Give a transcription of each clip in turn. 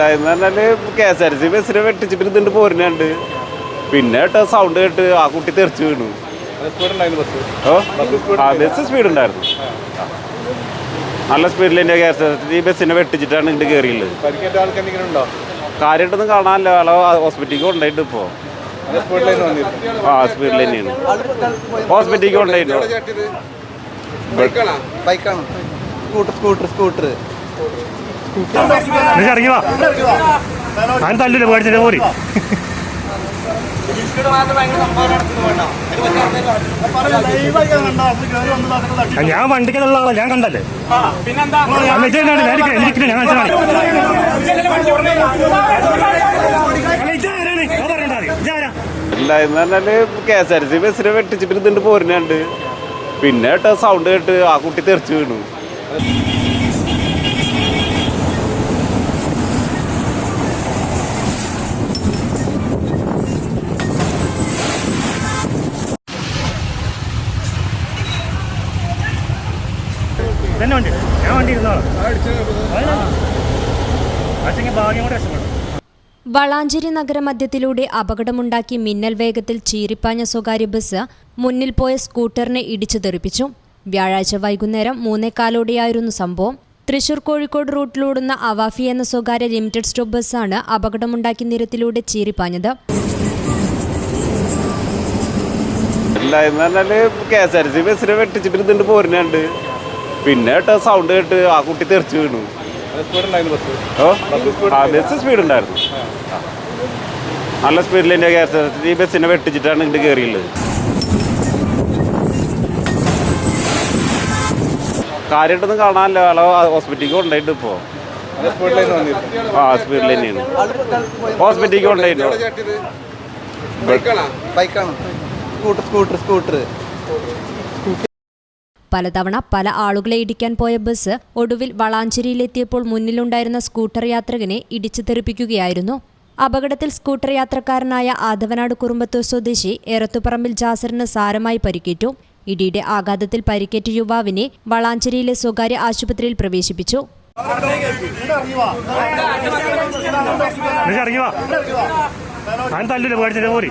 ഉണ്ടായെന്ന് പറഞ്ഞാൽ K S R C ബസ്സിനെ വെട്ടിച്ചിട്ട് ഇതുണ്ട് പോരുന്നുണ്ട് പിന്നെ കേട്ടോ സൗണ്ട് കേട്ട് ആ കുട്ടി തെറിച്ച് വീണു. ബസ് സ്പീഡ് ഉണ്ടായിരുന്നു. നല്ല സ്പീഡിൽ തന്നെ കെ എസ് ആർ സി ബസ്സിനെ വെട്ടിച്ചിട്ടാണ് ഇങ്ങോട്ട് കയറിയുള്ളത് കാര്യമായിട്ടൊന്നും കാണാനല്ലോ. ആളെ ഹോസ്പിറ്റലിൽ കൊണ്ടായിട്ട് വന്നിരുന്നു ആ സ്പീഡിൽ തന്നെയാണ്. ഹോസ്പിറ്റലിൽ കൊണ്ടുപോയിട്ട് ബൈക്കാണ്? Scooter scooter scooter. ഇറങ്ങി വാ. ഞാൻ തല്ലില്ല പേടിച്ചിട്ട് പോരി ഞാൻ വണ്ടിക്കുള്ള ആളാ ഞാൻ കണ്ടല്ലേ? ഇല്ല എന്ന് പറഞ്ഞാൽ കെ എസ് ആർ സി ബസ്സിനെ വെട്ടിച്ചിട്ട് ഇതുണ്ട് പോരുന്നുണ്ട് പിന്നെ കേട്ടോ സൗണ്ട് കേട്ട് ആ കുട്ടി തെറിച്ചു വീണു. ഇതന്നെ വണ്ടി. ഞാൻ വണ്ടി ഇരുന്നോളാം. ഭാഗ്യം കൂടെ രക്ഷപ്പെടും. വളാഞ്ചേരി നഗരമധ്യത്തിലൂടെ അപകടമുണ്ടാക്കി മിന്നൽ വേഗത്തിൽ ചീരിപ്പാഞ്ഞ സ്വകാര്യ ബസ് മുന്നിൽ പോയ സ്കൂട്ടറിനെ ഇടിച്ചു തെറിപ്പിച്ചു. വ്യാഴാഴ്ച വൈകുന്നേരം മൂന്നേക്കാലോടെയായിരുന്നു സംഭവം. തൃശൂർ കോഴിക്കോട് റൂട്ടിലോടുന്ന അവാഫി എന്ന സ്വകാര്യ ലിമിറ്റഡ് സ്റ്റോപ്പ് ബസ്സാണ് അപകടമുണ്ടാക്കി നിരത്തിലൂടെ ചീരിപ്പാഞ്ഞത്. കെ എസ് ആർ സി ബസ്സിനെ വെട്ടിച്ചിട്ട് ഇതിണ്ട് പോരുന്നുണ്ട്. പിന്നെ കേട്ടോ സൗണ്ട് കേട്ട് ആ കുട്ടി തെറിച്ച് വീണു. ആ ബസ് സ്പീഡ് ഉണ്ടായിരുന്നു. നല്ല സ്പീഡിൽ എന്റെ കെ എസ് ആർ ടി ബസ്സിനെ വെട്ടിച്ചിട്ടാണ് ഇങ്ങോട്ട് കയറിയുള്ളത് കാര്യമായിട്ടൊന്നും കാണാനല്ലോ. അല്ല ഹോസ്പിറ്റലിൽ കൊണ്ടായിട്ട് ഇപ്പോൾ ആ സ്പീഡിൽ തന്നെയാണ്. ഹോസ്പിറ്റലിൽ ബൈക്കാണോ സ്കൂട്ടർ സ്കൂട്ടർ സ്കൂട്ടർ പലതവണ പല ആളുകളെ ഇടിക്കാൻ പോയ ബസ് ഒടുവിൽ വളാഞ്ചേരിയിലെത്തിയപ്പോൾ മുന്നിലുണ്ടായിരുന്ന സ്കൂട്ടർ യാത്രികനെ ഇടിച്ചു തെറിപ്പിക്കുകയായിരുന്നു. അപകടത്തിൽ സ്കൂട്ടർ യാത്രക്കാരനായ ആദവനാട് കുറുമ്പത്തൂർ സ്വദേശി എറത്തുപറമ്പിൽ ജാസറിന് സാരമായി പരിക്കേറ്റു. ഇടിയുടെ ആഘാതത്തിൽ പരിക്കേറ്റ യുവാവിനെ വളാഞ്ചേരിയിലെ സ്വകാര്യ ആശുപത്രിയിൽ പ്രവേശിപ്പിച്ചു. ഇറങ്ങി വാ. ഞാൻ പോരി.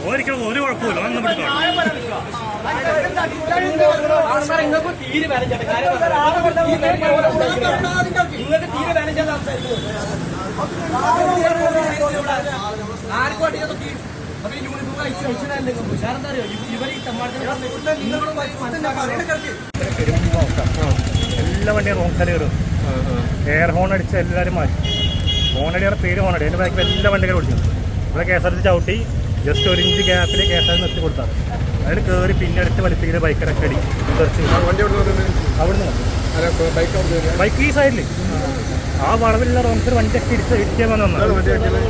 അല്ല, ഇത് എന്താണ്? ഞാൻ ഇരിക്കില്ല, ഇരിക്കില്ല, ഞാൻ കാണിച്ചതാണ്. ചവിട്ടേടെ കഥ. അല്ല, ഇതാരാണ്? അത് പറയണ്ടാ മതി. ഇതാരാ? ഇത് വണ്ടി ആരാ? ഒരിക്കലും ഒരു കുഴപ്പമില്ല ഒന്നും പിടിക്കാം എല്ലാ വണ്ടിയും റോങ് സൈഡ് കയറും എയർ ഹോൺ അടിച്ച് എല്ലാവരും മാറ്റി ഹോണടിയുടെ പേര് ഹോണടി എന്റെ എന്റെ ബാക്കിൽ എല്ലാ വണ്ടികളും ഓടിച്ചു ഇവിടെ കെ എസ് ആർ ടി ചവിട്ടി ജസ്റ്റ് ഒരു ഇഞ്ച് ഗ്യാപ്പിൽ കെ എസ് ആർ നിർത്തി കൊടുത്താണ്. അയാൾ കയറി പിന്നെ അടുത്ത് വലിപ്പിക്കുന്ന ബൈക്കിനൊക്കെ അടി. തെറിച്ച് വണ്ടി എവിടെ അവിടുന്ന് ബൈക്ക് അവിടെ ബൈക്ക് ഈ സൈഡിൽ ആ വളവിലുള്ള റോങ് സൈഡ് വണ്ടിയൊക്കെ ഇടിച്ച് ഇടിക്കാൻ വന്നു വണ്ടി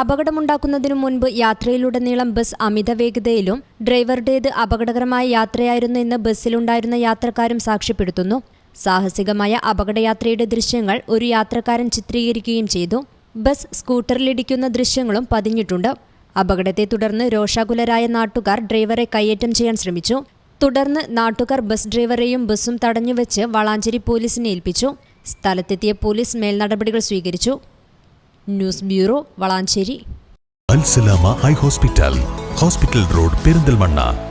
അപകടമുണ്ടാക്കുന്നതിനു മുൻപ് യാത്രയിലുടനീളം ബസ് അമിത വേഗതയിലും ഡ്രൈവറുടേത് അപകടകരമായ യാത്രയായിരുന്നു എന്ന് ബസ്സിലുണ്ടായിരുന്ന യാത്രക്കാരും സാക്ഷ്യപ്പെടുത്തുന്നു. സാഹസികമായ അപകടയാത്രയുടെ ദൃശ്യങ്ങൾ ഒരു യാത്രക്കാരൻ ചിത്രീകരിക്കുകയും ചെയ്തു. ബസ് സ്കൂട്ടറിലിടിക്കുന്ന ദൃശ്യങ്ങളും പതിഞ്ഞിട്ടുണ്ട്. അപകടത്തെ തുടർന്ന് രോഷാകുലരായ നാട്ടുകാർ ഡ്രൈവറെ കയ്യേറ്റം ചെയ്യാൻ ശ്രമിച്ചു. തുടർന്ന് നാട്ടുകാർ ബസ് ഡ്രൈവറെയും ബസ്സും തടഞ്ഞുവെച്ച് വളാഞ്ചേരി പോലീസിനെ ഏൽപ്പിച്ചു. സ്ഥലത്തെത്തിയ പോലീസ് മേൽനടപടികൾ സ്വീകരിച്ചു. News bureau Valanchery. Alsalama eye hospital. Hospital road Perinthalmanna.